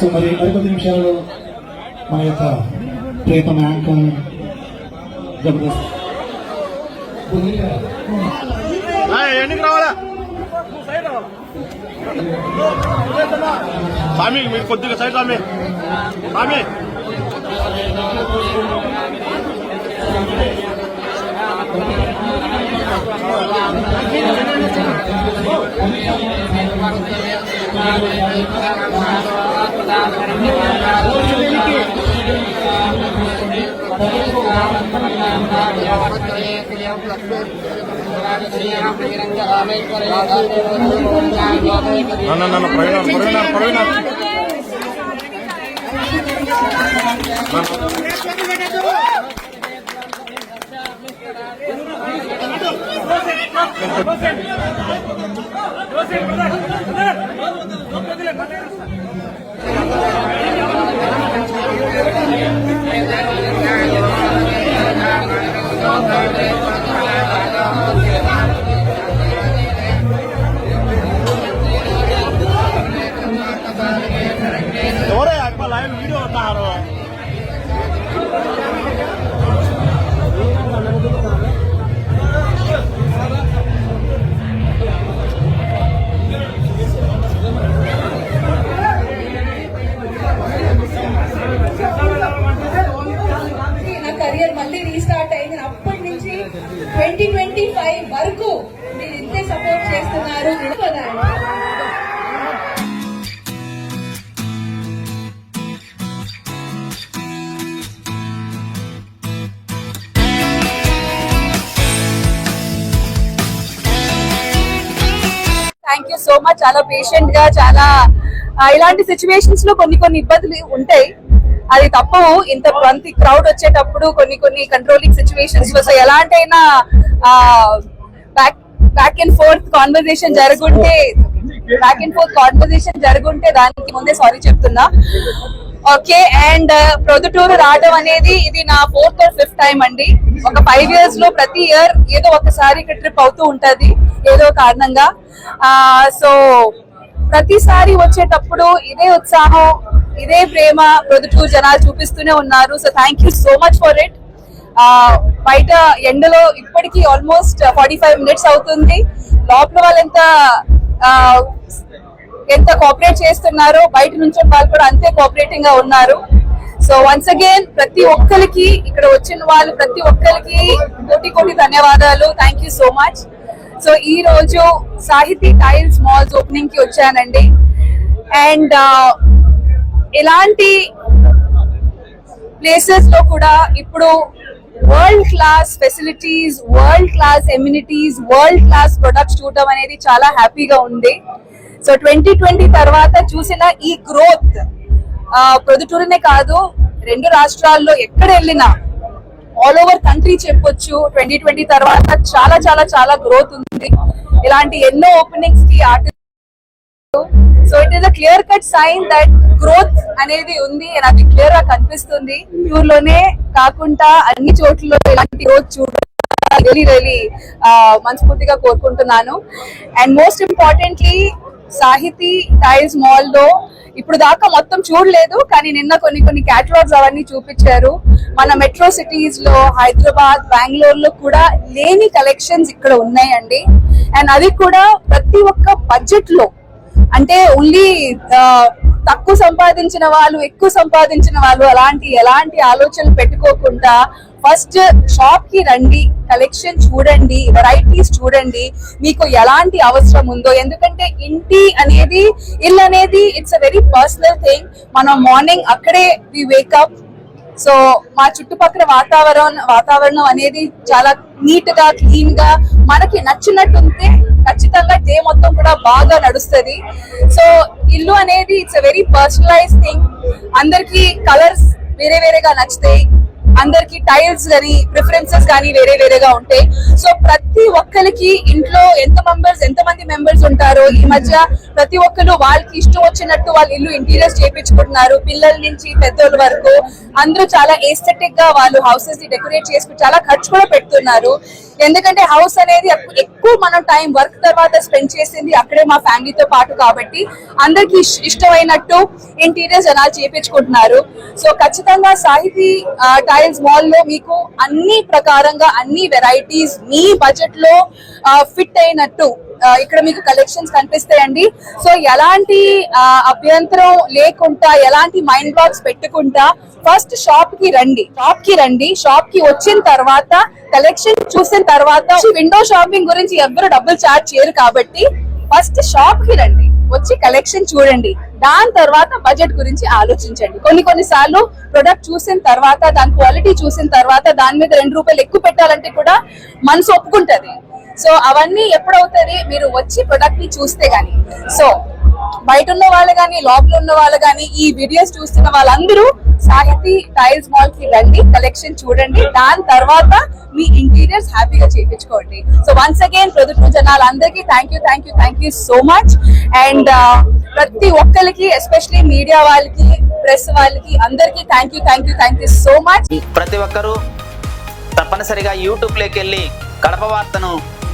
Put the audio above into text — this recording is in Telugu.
సో మరి మరికొద్ది నిమిషాలు మన యొక్క ప్రియతమ యాంకర్ జబర్దస్త్. ఎన్నికి రావాలా? స్వామి మీరు కొద్దిగా సైడ్ స్వామి. స్వామి. Thank no, no, no, Pravina, Praveena ఎవరే థ్యాంక్ యూ సో మచ్ చాలా పేషెంట్గా చాలా ఇలాంటి సిచ్యువేషన్స్లో కొన్ని కొన్ని ఇబ్బందులు ఉంటాయి. అది తప్పవు. ఇంత మంది క్రౌడ్ వచ్చేటప్పుడు కొన్ని కొన్ని కంట్రోలింగ్ సిచ్యువేషన్స్లో. So ఎలాంటైనా back back and forth conversation జరుగుంటే back and forth conversation జరుగుంటే దానికి ముందే సారీ చెప్తున్నా. ఓకే అండ్ uh, ప్రొద్దుటూరు రావడం అనేది ఇది నా ఫోర్త్ ఆర్ ఫిఫ్త్ టైం అండి. ఒక ఫైవ్ ఇయర్స్లో ప్రతి ఇయర్ ఏదో ఒకసారి ఇక్కడ ట్రిప్ అవుతూ ఉంటది ఏదో కారణంగా. సో ప్రతిసారి వచ్చేటప్పుడు ఇదే ఉత్సాహం ఇదే ప్రేమ ప్రొద్దుటూరు జనాలు చూపిస్తూనే ఉన్నారు. So thank you so much for it బయట ఎండలో ఇప్పటికీ ఆల్మోస్ట్ ఫార్టీ ఫైవ్ మినిట్స్ అవుతుంది. లోపల వాళ్ళు ఎంత కోఆపరేట్ చేస్తున్నారో బయట నుంచి వాళ్ళు కూడా అంతే కోఆపరేటింగ్గా ఉన్నారు. సో వన్స్ అగైన్ ప్రతి ఒక్కరికి ఇక్కడ వచ్చిన వాళ్ళు ప్రతి ఒక్కరికి కోటి కోటి ధన్యవాదాలు. Thank you so much so ఈ రోజు సాహితీ టైల్స్ మాల్స్ ఓపెనింగ్కి వచ్చానండి. అండ్ ఇలాంటి ప్లేసెస్లో కూడా ఇప్పుడు world class facilities world class amenities world class products చూడటం అనేది చాలా హ్యాపీగా ఉంది. సో ట్వంటీ ట్వంటీ తర్వాత చూసిన ఈ గ్రోత్ ప్రొదుటూరునే కాదు రెండు రాష్ట్రాల్లో ఎక్కడ వెళ్ళినా ఆల్ ఓవర్ కంట్రీ చెప్పొచ్చు ట్వంటీ ట్వంటీ తర్వాత చాలా చాలా చాలా గ్రోత్ ఉంది. ఇలాంటి ఎన్నో ఓపెనింగ్స్కి artist so it is a clear cut sign that growth అనేది ఉంది and అది క్లియర్గా కనిపిస్తుంది. ఊర్లోనే కాకుండా అన్ని చోట్ల ఇలాంటి గ్రోత్ చూడాలి రియలీ రియలీ మనస్ఫూర్తిగా కోరుకుంటున్నాను. And most importantly Sahithi tiles మాల్లో ఇప్పుడు దాకా మొత్తం చూడలేదు కానీ నిన్న కొన్ని కొన్ని క్యాటలాగ్స్ అవన్నీ చూపించారు. మన మెట్రో సిటీస్లో హైదరాబాద్ బెంగళూరు లో కూడా లేని కలెక్షన్స్ ఇక్కడ ఉన్నాయండి. అండ్ అది కూడా ప్రతి ఒక్క బడ్జెట్లో. అంటే ఓన్లీ తక్కువ సంపాదించిన వాళ్ళు ఎక్కువ సంపాదించిన వాళ్ళు అలాంటి ఎలాంటి ఆలోచనలు పెట్టుకోకుండా ఫస్ట్ షాప్కి రండి కలెక్షన్ చూడండి వెరైటీస్ చూడండి మీకు ఎలాంటి అవసరం ఉందో. ఎందుకంటే ఇంటి అనేది ఇల్లు అనేది it's a very personal thing మనం మార్నింగ్ అక్కడే వి వేకప్ సో మా చుట్టుపక్కల వాతావరణం వాతావరణం అనేది చాలా నీట్గా క్లీన్గా మనకి నచ్చినట్టు ఉంటే ఖచ్చితంగా డే మొత్తం కూడా బాగా నడుస్తుంది. సో ఇల్లు అనేది it's a very personalise thing అందరికి కలర్స్ వేరే వేరేగా నచ్చుతాయి. అందరికి టైల్స్ కానీ ప్రిఫరెన్సెస్ కానీ వేరే వేరేగా ఉంటాయి. సో ప్రతి ఒక్కరికి ఇంట్లో ఎంత మెంబర్స్ ఎంత మంది మెంబర్స్ ఉంటారో ఈ మధ్య ప్రతి ఒక్కరు వాళ్ళకి ఇష్టం వచ్చినట్టు వాళ్ళు ఇల్లు ఇంటీరియర్స్ చేపించుకుంటున్నారు. పిల్లల నుంచి పెద్దోళ్ళ వరకు. అందరూ చాలా ఏస్థెటిక్గా వాళ్ళు హౌసెస్ని డెకరేట్ చేసుకుని చాలా ఖర్చు కూడా పెడుతున్నారు. ఎందుకంటే హౌస్ అనేది ఎక్కువ మనం టైం వర్క్ తర్వాత స్పెండ్ చేసింది అక్కడే మా ఫ్యామిలీతో పాటు కాబట్టి అందరికి ఇష్టమైనట్టు ఇంటీరియర్స్ జనాలు చేపించుకుంటున్నారు. సో ఖచ్చితంగా సాహితీ టైల్స్ మాల్లో మీకు అన్ని ప్రకారంగా అన్ని వెరైటీస్ మీ బడ్జెట్లో ఫిట్ అయినట్టు ఇక్కడ మీకు కలెక్షన్స్ కనిపిస్తాయండి. సో ఎలాంటి అభ్యంతరం లేకుండా ఎలాంటి మైండ్ బ్లాక్స్ పెట్టుకుంటా ఫస్ట్ షాప్కి రండి. షాప్కి రండి. షాప్కి వచ్చిన తర్వాత కలెక్షన్ చూసిన తర్వాత విండో షాపింగ్ గురించి ఎవరు డబ్బులు చార్జ్ చేయరు కాబట్టి ఫస్ట్ షాప్కి రండి. వచ్చి కలెక్షన్ చూడండి. దాని తర్వాత బడ్జెట్ గురించి ఆలోచించండి. కొన్ని కొన్ని సార్లు ప్రొడక్ట్ చూసిన తర్వాత దాని క్వాలిటీ చూసిన తర్వాత దాని మీద రెండు రూపాయలు ఎక్కువ పెట్టాలంటే కూడా మనసు ఒప్పుకుంటది. సో అవన్నీ ఎప్పుడవుతుంది? మీరు వచ్చి ప్రొడక్ట్ని చూస్తే గానీ. సో బయట ఉన్న వాళ్ళు కానీ లోపల ఉన్న వాళ్ళు కానీ ఈ వీడియోస్ చూస్తున్న వాళ్ళందరూ సాహితీ టైల్స్ మాల్కి రండి కలెక్షన్ చూడండి. దాని తర్వాత మీ ఇంటీరియర్స్ హ్యాపీగా చేయించుకోండి. సో వన్స్ అగైన్ ప్రొద్దుటూరు జనాలందరికీ thank you thank you thank you so much and ప్రతి ఒక్కరికి ఎస్పెషలీ మీడియా వాళ్ళకి ప్రెస్ వాళ్ళకి అందరికీ thank you thank you thank you so much ప్రతి ఒక్కరూ తప్పనిసరిగా యూట్యూబ్లోకి వెళ్ళి కడప వార్తను